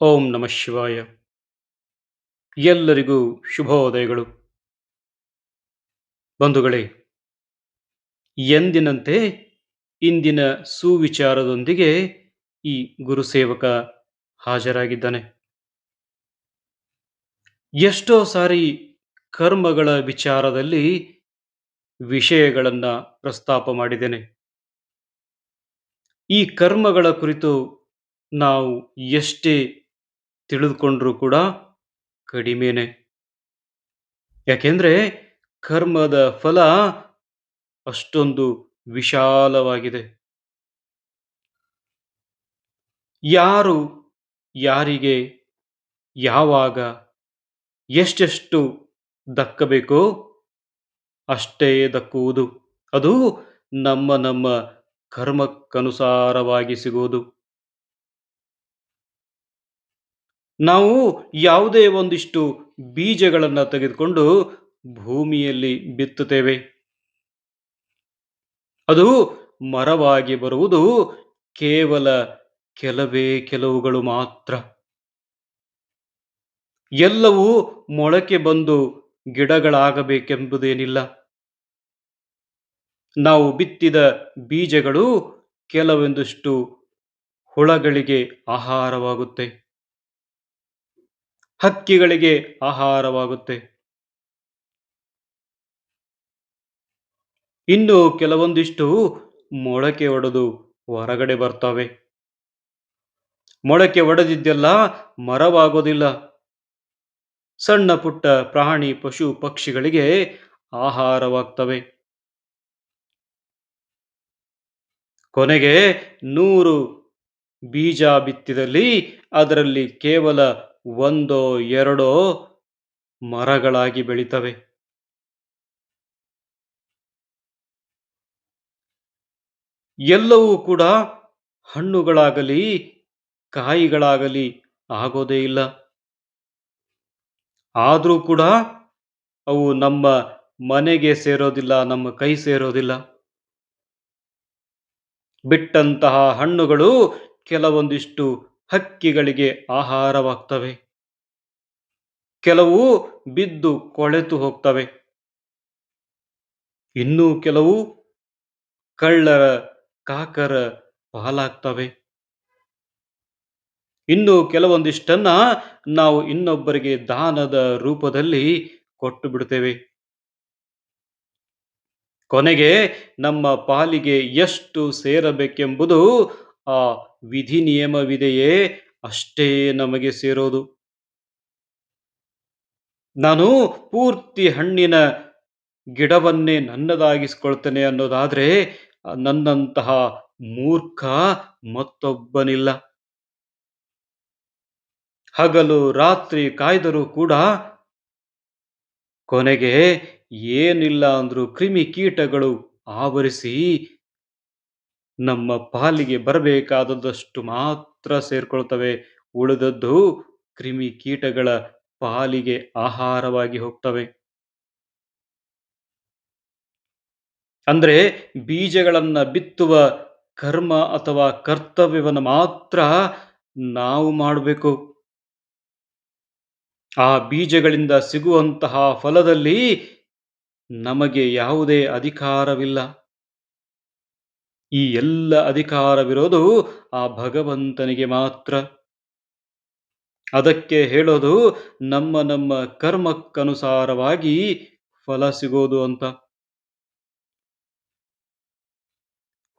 ಓಂ ನಮಃ ಶಿವಾಯ. ಎಲ್ಲರಿಗೂ ಶುಭೋದಯಗಳು. ಬಂಧುಗಳೇ, ಎಂದಿನಂತೆ ಇಂದಿನ ಸುವಿಚಾರದೊಂದಿಗೆ ಈ ಗುರುಸೇವಕ ಹಾಜರಾಗಿದ್ದಾನೆ. ಎಷ್ಟೋ ಸಾರಿ ಕರ್ಮಗಳ ವಿಚಾರದಲ್ಲಿ ವಿಷಯಗಳನ್ನು ಪ್ರಸ್ತಾಪ ಮಾಡಿದ್ದೇನೆ. ಈ ಕರ್ಮಗಳ ಕುರಿತು ನಾವು ಎಷ್ಟೇ ತಿಳಿದುಕೊಂಡ್ರೂ ಕೂಡ ಕಡಿಮೆನೆ. ಯಾಕೆಂದ್ರೆ ಕರ್ಮದ ಫಲ ಅಷ್ಟೊಂದು ವಿಶಾಲವಾಗಿದೆ. ಯಾರು ಯಾರಿಗೆ ಯಾವಾಗ ಎಷ್ಟೆಷ್ಟು ದಕ್ಕಬೇಕೋ ಅಷ್ಟೇ ದಕ್ಕುವುದು. ಅದು ನಮ್ಮ ನಮ್ಮ ಕರ್ಮಕ್ಕನುಸಾರವಾಗಿ ಸಿಗುವುದು ನಾವು ಯಾವುದೇ ಒಂದಿಷ್ಟು ಬೀಜಗಳನ್ನು ತೆಗೆದುಕೊಂಡು ಭೂಮಿಯಲ್ಲಿ ಬಿತ್ತುತ್ತೇವೆ. ಅದು ಮರವಾಗಿ ಬರುವುದು ಕೇವಲ ಕೆಲವೇ ಕೆಲವುಗಳು ಮಾತ್ರ. ಎಲ್ಲವೂ ಮೊಳಕೆ ಬಂದು ಗಿಡಗಳಾಗಬೇಕೆಂಬುದೇನಿಲ್ಲ. ನಾವು ಬಿತ್ತಿದ ಬೀಜಗಳು ಕೆಲವೊಂದಿಷ್ಟು ಹುಳಗಳಿಗೆ ಆಹಾರವಾಗುತ್ತೆ. ಹಕ್ಕಿಗಳಿಗೆ ಆಹಾರವಾಗುತ್ತೆ. ಇನ್ನು ಕೆಲವೊಂದಿಷ್ಟು ಮೊಳಕೆ ಒಡೆದು ಹೊರಗಡೆ ಬರ್ತವೆ. ಮೊಳಕೆ ಒಡೆದಿದ್ದೆಲ್ಲ ಮರವಾಗೋದಿಲ್ಲ. ಸಣ್ಣ ಪುಟ್ಟ ಪ್ರಾಣಿ, ಪಶು, ಪಕ್ಷಿಗಳಿಗೆ ಆಹಾರವಾಗ್ತವೆ. ಕೊನೆಗೆ ನೂರು ಬೀಜ ಬಿತ್ತಿದಲ್ಲಿ ಅದರಲ್ಲಿ ಕೇವಲ ಒಂದೋ ಎರಡೋ ಮರಗಳಾಗಿ ಬೆಳೀತವೆ. ಎಲ್ಲವೂ ಕೂಡ ಹಣ್ಣುಗಳಾಗಲಿ, ಕಾಯಿಗಳಾಗಲಿ ಆಗೋದೇ ಇಲ್ಲ. ಆದರೂ ಕೂಡ ಅವು ನಮ್ಮ ಮನೆಗೆ ಸೇರೋದಿಲ್ಲ, ನಮ್ಮ ಕೈ ಸೇರೋದಿಲ್ಲ. ಬಿಟ್ಟಂತಹ ಹಣ್ಣುಗಳು ಕೆಲವೊಂದಿಷ್ಟು ಹಕ್ಕಿಗಳಿಗೆ ಆಹಾರವಾಗ್ತವೆ. ಕೆಲವು ಬಿದ್ದು ಕೊಳೆತು ಹೋಗ್ತವೆ. ಇನ್ನೂ ಕೆಲವು ಕಳ್ಳರ ಕಾಕರ ಪಾಲಾಗ್ತವೆ. ಇನ್ನು ಕೆಲವೊಂದಿಷ್ಟನ್ನ ನಾವು ಇನ್ನೊಬ್ಬರಿಗೆ ದಾನದ ರೂಪದಲ್ಲಿ ಕೊಟ್ಟು ಬಿಡ್ತೇವೆ. ಕೊನೆಗೆ ನಮ್ಮ ಪಾಲಿಗೆ ಎಷ್ಟು ಸೇರಬೇಕೆಂಬುದು ಆ ವಿಧಿ ನಿಯಮವಿದೆಯೇ ಅಷ್ಟೇ ನಮಗೆ ಸೇರೋದು. ನಾನು ಪೂರ್ತಿ ಹಣ್ಣಿನ ಗಿಡವನ್ನೇ ನನ್ನದಾಗಿಸ್ಕೊಳ್ತೇನೆ ಅನ್ನೋದಾದ್ರೆ ನನ್ನಂತಹ ಮೂರ್ಖ ಮತ್ತೊಬ್ಬನಿಲ್ಲ. ಹಗಲು ರಾತ್ರಿ ಕಾಯ್ದರೂ ಕೂಡ ಕೊನೆಗೆ ಏನಿಲ್ಲ ಅಂದ್ರೂ ಕ್ರಿಮಿ ಕೀಟಗಳು ಆವರಿಸಿ ನಮ್ಮ ಪಾಲಿಗೆ ಬರಬೇಕಾದದಷ್ಟು ಮಾತ್ರ ಸೇರ್ಕೊಳ್ತವೆ. ಉಳಿದದ್ದು ಕ್ರಿಮಿ ಕೀಟಗಳ ಪಾಲಿಗೆ ಆಹಾರವಾಗಿ ಹೋಗ್ತವೆ. ಅಂದ್ರೆ ಬೀಜಗಳನ್ನ ಬಿತ್ತುವ ಕರ್ಮ ಅಥವಾ ಕರ್ತವ್ಯವನ್ನು ಮಾತ್ರ ನಾವು ಮಾಡಬೇಕು. ಆ ಬೀಜಗಳಿಂದ ಸಿಗುವಂತಹ ಫಲದಲ್ಲಿ ನಮಗೆ ಯಾವುದೇ ಅಧಿಕಾರವಿಲ್ಲ. ಈ ಎಲ್ಲ ಅಧಿಕಾರವಿರೋದು ಆ ಭಗವಂತನಿಗೆ ಮಾತ್ರ. ಅದಕ್ಕೆ ಹೇಳೋದು ನಮ್ಮ ನಮ್ಮ ಕರ್ಮಕ್ಕನುಸಾರವಾಗಿ ಫಲ ಸಿಗೋದು ಅಂತ.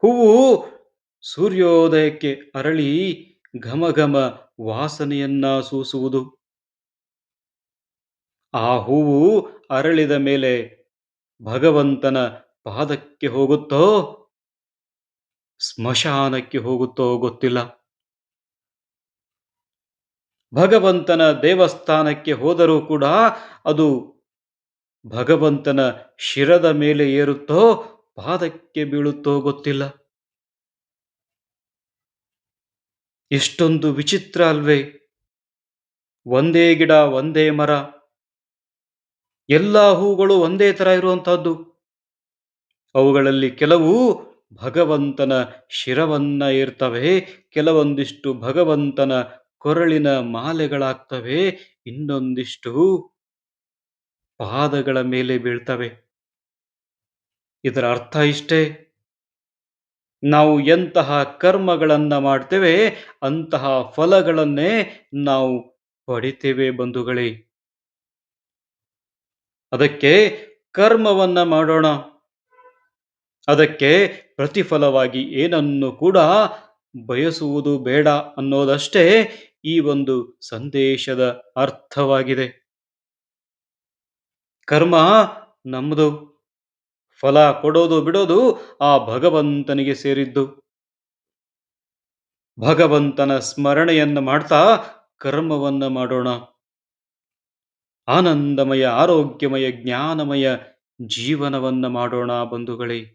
ಹೂವು ಸೂರ್ಯೋದಯಕ್ಕೆ ಅರಳಿ ಘಮಘಮ ಘಮ ವಾಸನೆಯನ್ನ ಸೂಸುವುದು. ಆ ಹೂವು ಅರಳಿದ ಮೇಲೆ ಭಗವಂತನ ಪಾದಕ್ಕೆ ಹೋಗುತ್ತೋ? ಸ್ಮಶಾನಕ್ಕೆ ಹೋಗುತ್ತೋ ಗೊತ್ತಿಲ್ಲ. ಭಗವಂತನ ದೇವಸ್ಥಾನಕ್ಕೆ ಹೋದರೂ ಕೂಡ ಅದು ಭಗವಂತನ ಶಿರದ ಮೇಲೆ ಏರುತ್ತೋ ಪಾದಕ್ಕೆ ಬೀಳುತ್ತೋ ಗೊತ್ತಿಲ್ಲ. ಎಷ್ಟೊಂದು ವಿಚಿತ್ರ ಅಲ್ವೇ. ಒಂದೇ ಗಿಡ, ಒಂದೇ ಮರ. ಎಲ್ಲ ಹೂಗಳು ಒಂದೇ ಥರ ಇರುವಂತಹದ್ದು. ಅವುಗಳಲ್ಲಿ ಕೆಲವು ಭಗವಂತನ ಶಿರವನ್ನ ಇರ್ತವೆ ಕೆಲವೊಂದಿಷ್ಟು ಭಗವಂತನ ಕೊರಳಿನ ಮಾಲೆಗಳಾಗ್ತವೆ, ಇನ್ನೊಂದಿಷ್ಟು ಪಾದಗಳ ಮೇಲೆ ಬೀಳ್ತವೆ. ಇದರ ಅರ್ಥ ಇಷ್ಟೇ? ನಾವು ಎಂತಹ ಕರ್ಮಗಳನ್ನ ಮಾಡ್ತೇವೆ, ಅಂತಹ ಫಲಗಳನ್ನೇ ನಾವು ಪಡಿತೇವೆ ಬಂಧುಗಳೇ. ಅದಕ್ಕೆ ಕರ್ಮವನ್ನ ಮಾಡೋಣ. ಅದಕ್ಕೆ ಪ್ರತಿಫಲವಾಗಿ ಏನನ್ನು ಕೂಡ ಬಯಸುವುದು ಬೇಡ ಅನ್ನೋದಷ್ಟೇ ಈ ಒಂದು ಸಂದೇಶದ ಅರ್ಥವಾಗಿದೆ. ಕರ್ಮ ನಮ್ಮದು ಫಲ ಕೊಡೋದು ಬಿಡೋದು ಆ ಭಗವಂತನಿಗೆ ಸೇರಿದ್ದು. ಭಗವಂತನ ಸ್ಮರಣೆಯನ್ನು ಮಾಡ್ತಾ ಕರ್ಮವನ್ನ ಮಾಡೋಣ. ಆನಂದಮಯ, ಆರೋಗ್ಯಮಯ, ಜ್ಞಾನಮಯ ಜೀವನವನ್ನ ಮಾಡೋಣ ಬಂಧುಗಳೇ.